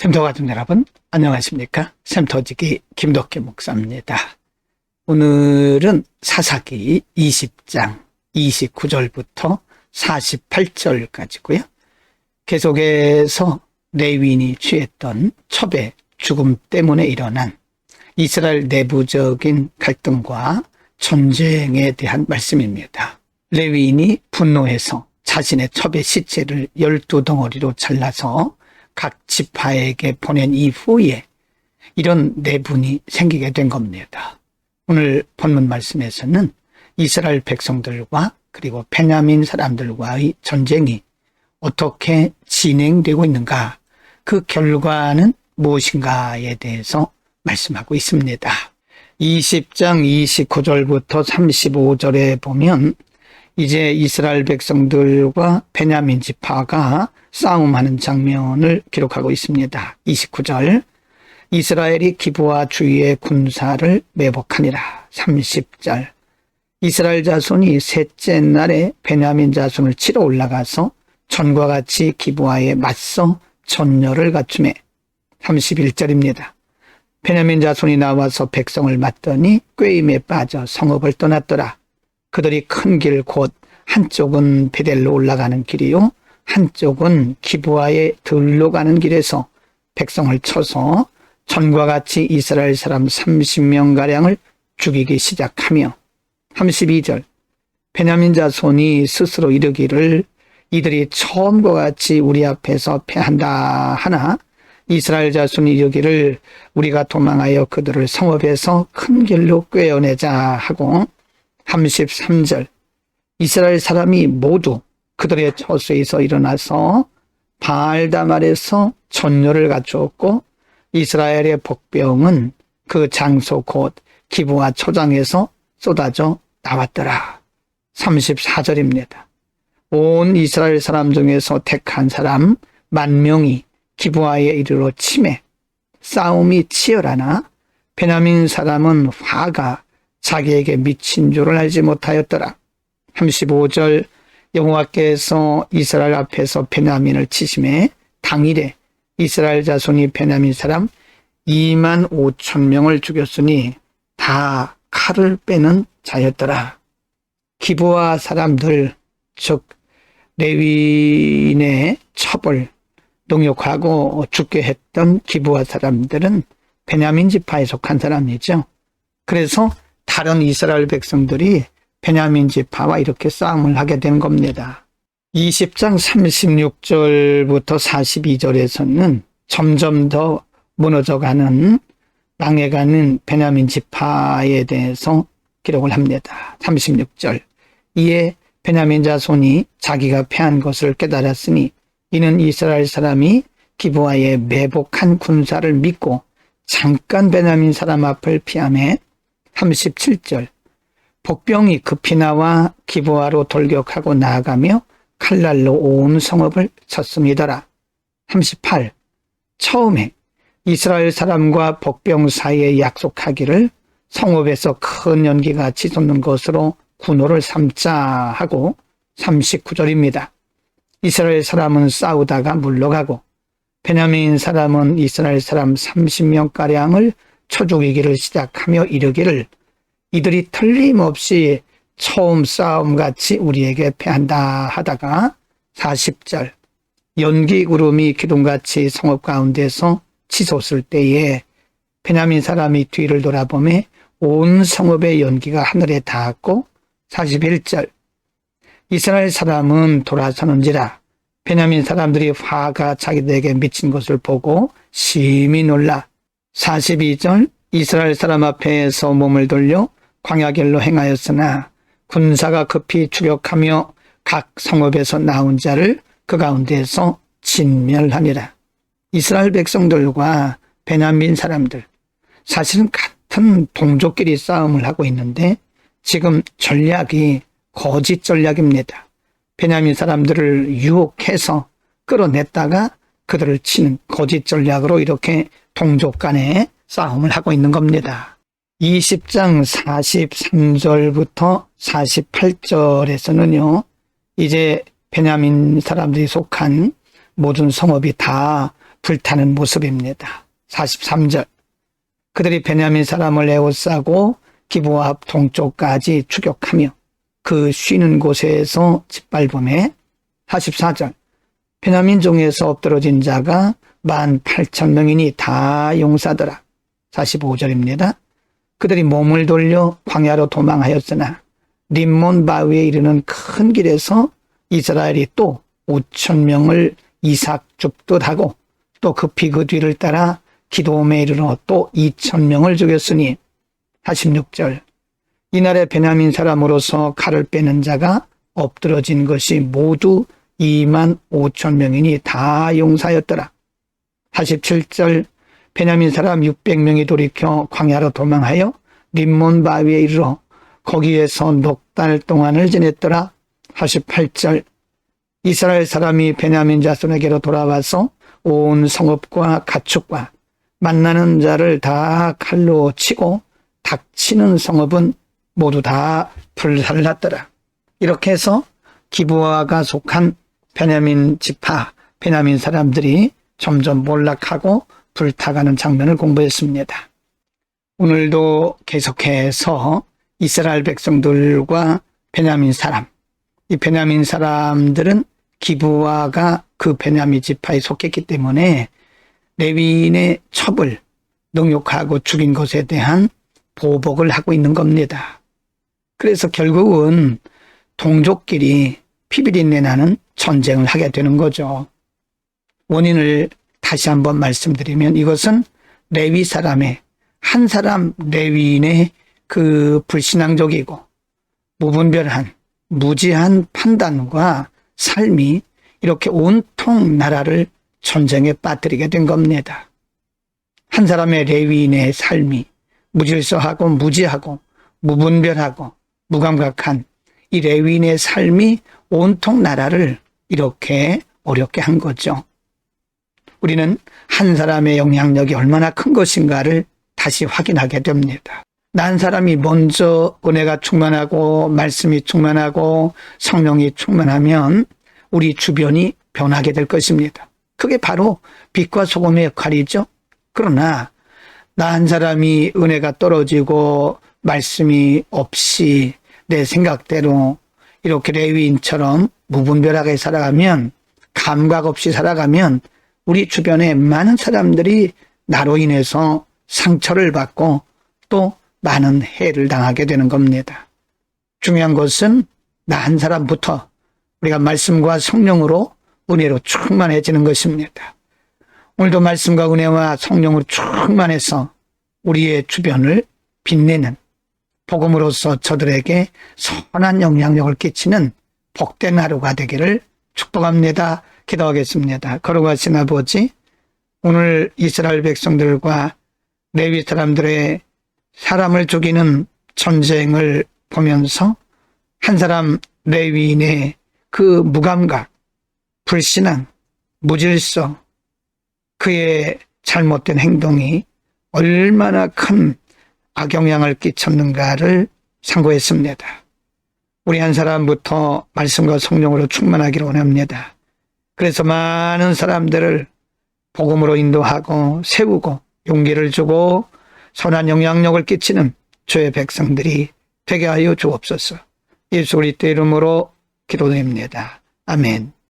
샘터 가족 여러분 안녕하십니까? 샘터지기 김덕기 목사입니다. 오늘은 사사기 20장 29절부터 48절 까지고요. 계속해서 레위인이 취했던 첩의 죽음 때문에 일어난 이스라엘 내부적인 갈등과 전쟁에 대한 말씀입니다. 레위인이 분노해서 자신의 첩의 시체를 열두 덩어리로 잘라서 각 지파에게 보낸 이후에 이런 내분이 생기게 된 겁니다. 오늘 본문 말씀에서는 이스라엘 백성들과 그리고 베냐민 사람들과의 전쟁이 어떻게 진행되고 있는가 그 결과는 무엇인가에 대해서 말씀하고 있습니다. 20장 29절부터 35절에 보면 이제 이스라엘 백성들과 베냐민 지파가 싸움하는 장면을 기록하고 있습니다. 29절 이스라엘이 기부와 주위의 군사를 매복하니라. 30절 이스라엘 자손이 셋째 날에 베냐민 자손을 치러 올라가서 전과 같이 기부하에 맞서 전열을 갖춤해 31절입니다. 베냐민 자손이 나와서 백성을 맞더니 꾀임에 빠져 성읍을 떠났더라. 그들이 큰 길 곧 한쪽은 베델로 올라가는 길이요 한쪽은 기부하에 들로 가는 길에서 백성을 쳐서 전과 같이 이스라엘 사람 30명가량을 죽이기 시작하며 32절 베냐민 자손이 스스로 이르기를 이들이 처음과 같이 우리 앞에서 패한다 하나 이스라엘 자손이 이르기를 우리가 도망하여 그들을 성읍에서 큰 길로 꿰어내자 하고 33절 이스라엘 사람이 모두 그들의 처소에서 일어나서 바알다말에서 전열을 갖추었고 이스라엘의 복병은 그 장소 곧 기부와 초장에서 쏟아져 나왔더라. 34절입니다. 온 이스라엘 사람 중에서 택한 사람 만 명이 기부하에 이르러 침해 싸움이 치열하나 베냐민 사람은 화가 자기에게 미친 줄을 알지 못하였더라. 35절 여호와께서 이스라엘 앞에서 베냐민을 치심해 당일에 이스라엘 자손이 베냐민 사람 2만 5천 명을 죽였으니 다 칼을 빼는 자였더라. 기부와 사람들 즉 레위인의 첩을 농욕하고 죽게 했던 기부와 사람들은 베냐민 지파에 속한 사람이죠. 그래서 다른 이스라엘 백성들이 베냐민 지파와 이렇게 싸움을 하게 된 겁니다. 20장 36절부터 42절에서는 점점 더 무너져가는 망해가는 베냐민 지파에 대해서 기록을 합니다. 36절 이에 베냐민 자손이 자기가 패한 것을 깨달았으니 이는 이스라엘 사람이 기부하에 매복한 군사를 믿고 잠깐 베냐민 사람 앞을 피함에 37절 복병이 급히 나와 기부하로 돌격하고 나아가며 칼날로 온 성읍을 쳤습니다라. 38. 처음에 이스라엘 사람과 복병 사이에 약속하기를 성읍에서 큰 연기가 치솟는 것으로 군호를 삼자 하고 39절입니다. 이스라엘 사람은 싸우다가 물러가고 베냐민 사람은 이스라엘 사람 30명가량을 쳐 죽이기를 시작하며 이르기를 이들이 틀림없이 처음 싸움같이 우리에게 패한다 하다가 40절 연기 구름이 기둥같이 성읍 가운데서 치솟을 때에 베냐민 사람이 뒤를 돌아보매 온 성읍의 연기가 하늘에 닿았고 41절 이스라엘 사람은 돌아서는지라 베냐민 사람들이 화가 자기들에게 미친 것을 보고 심히 놀라 42절 이스라엘 사람 앞에서 몸을 돌려 광야길로 행하였으나 군사가 급히 추격하며 각 성읍에서 나온 자를 그 가운데에서 진멸하니라. 이스라엘 백성들과 베냐민 사람들 사실은 같은 동족끼리 싸움을 하고 있는데 지금 전략이 거짓 전략입니다. 베냐민 사람들을 유혹해서 끌어냈다가 그들을 치는 거짓 전략으로 이렇게 동족 간에 싸움을 하고 있는 겁니다. 20장 43절부터 48절에서는요, 이제 베냐민 사람들이 속한 모든 성읍이 다 불타는 모습입니다. 43절. 그들이 베냐민 사람을 에워싸고 기부와 앞 동쪽까지 추격하며 그 쉬는 곳에서 짓밟음에 44절. 베냐민 종에서 엎드러진 자가 만 8천 명이니 다 용사더라. 45절입니다. 그들이 몸을 돌려 광야로 도망하였으나 림몬 바위에 이르는 큰 길에서 이스라엘이 또 5천 명을 이삭 줍듯 하고 또 급히 그 뒤를 따라 기도음에 이르러 또 2천 명을 죽였으니 46절 이날에 베냐민 사람으로서 칼을 빼는 자가 엎드러진 것이 모두 2만 5천 명이니 다 용사였더라. 47절 베냐민 사람 600명이 돌이켜 광야로 도망하여 림몬 바위에 이르러 거기에서 넉 달 동안을 지냈더라. 48절 이스라엘 사람이 베냐민 자손에게로 돌아와서 온 성읍과 가축과 만나는 자를 다 칼로 치고 닥치는 성읍은 모두 다 불살랐더라. 이렇게 해서 기부아가 속한 베냐민 지파, 베냐민 사람들이 점점 몰락하고 불타가는 장면을 공부했습니다. 오늘도 계속해서 이스라엘 백성들과 베냐민 사람, 이 베냐민 사람들은 기부아가 그 베냐민 지파에 속했기 때문에 레위인의 첩을 능욕하고 죽인 것에 대한 보복을 하고 있는 겁니다. 그래서 결국은 동족끼리 피비린내 나는 전쟁을 하게 되는 거죠. 원인을 다시 한번 말씀드리면 이것은 레위 사람의 한 사람 레위인의 그 불신앙적이고 무분별한 무지한 판단과 삶이 이렇게 온통 나라를 전쟁에 빠뜨리게 된 겁니다. 한 사람의 레위인의 삶이 무질서하고 무지하고 무분별하고 무감각한 이 레위인의 삶이 온통 나라를 이렇게 어렵게 한 거죠. 우리는 한 사람의 영향력이 얼마나 큰 것인가를 다시 확인하게 됩니다. 난 사람이 먼저 은혜가 충만하고 말씀이 충만하고 성령이 충만하면 우리 주변이 변하게 될 것입니다. 그게 바로 빛과 소금의 역할이죠. 그러나 나 한 사람이 은혜가 떨어지고 말씀이 없이 내 생각대로 이렇게 레위인처럼 무분별하게 살아가면 감각 없이 살아가면 우리 주변에 많은 사람들이 나로 인해서 상처를 받고 또 많은 해를 당하게 되는 겁니다. 중요한 것은 나 한 사람부터 우리가 말씀과 성령으로 은혜로 충만해지는 것입니다. 오늘도 말씀과 은혜와 성령으로 충만해서 우리의 주변을 빛내는 복음으로서 저들에게 선한 영향력을 끼치는 복된 하루가 되기를 축복합니다. 기도하겠습니다. 걸어가신 아버지, 오늘 이스라엘 백성들과 레위 사람들의 사람을 죽이는 전쟁을 보면서 한 사람 레위인의 그 무감각, 불신앙, 무질서, 그의 잘못된 행동이 얼마나 큰 악영향을 끼쳤는가를 상고했습니다. 우리 한 사람부터 말씀과 성령으로 충만하기를 원합니다. 그래서 많은 사람들을 복음으로 인도하고 세우고 용기를 주고 선한 영향력을 끼치는 주의 백성들이 되게 하여 주옵소서. 예수 그리스도 이름으로 기도드립니다. 아멘.